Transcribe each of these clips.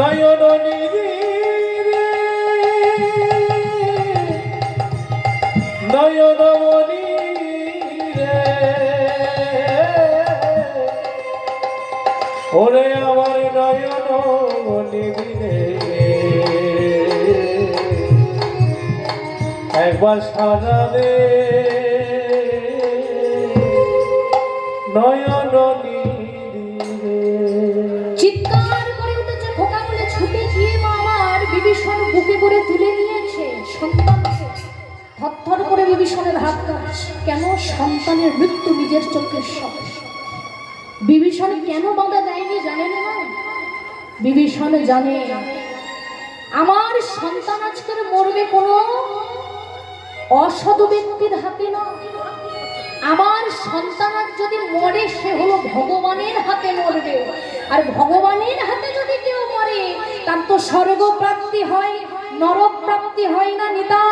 নয়ন নিবিড়ে নয়ন মনি রে। ওরে আমার দে। নয়ন নিবিড়ে থরথর করে বিভীষণের হাত কাঁপছে। কেন সন্তানের মৃত্যু নিজের চোখের সামনে? বিভীষণ কেন বাধা দেয়নি জানেন না বিভীষণ জানে, আমার সন্তান আজকের মরবে কোনো অসৎ ব্যক্তির হাতে না। আমার সন্তান আজ যদি মরে, সে হলো ভগবানের হাতে মরবে। আর ভগবানের হাতে যদি কেউ মরে, তার তো স্বর্গ প্রাপ্তি হয় নরক প্রাপ্তি হয় না বল।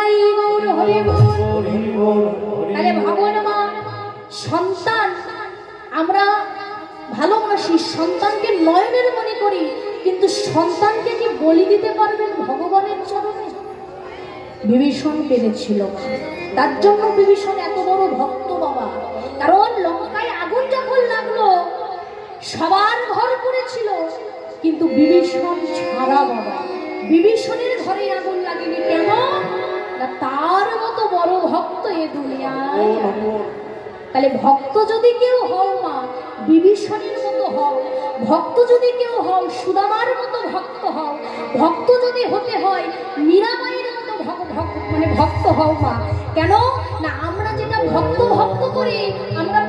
তাহলে ভাবুন মা সন্তান আমরা ভালোবাসি সন্তানকে নয়নের মনে করি কিন্তু সন্তানকে কি বলি দিতে পারবেন ভগবানের চরণে? বিভীষণ পেরেছিল তার জন্য বিভীষণ এত বড় ভক্ত বাবা। কারণ লঙ্কায় আগুন যখন লাগল সবার ঘর পড়েছিল। কিন্তু বিভীষণ ছাড়া বাবা। বিভীষণের ঘরে আগুন দুনিয়ায়। তাহলে ভক্ত যদি কেউ হও মা বিভীষণের মতো হও ভক্ত যদি কেউ হও সুদামার মতো ভক্ত হও ভক্ত যদি হতে হয় মীরাবাইয়ের মতো মানে ভক্ত হও মা। কেন? না আমরা যেটা ভক্ত ভক্ত করি আমরা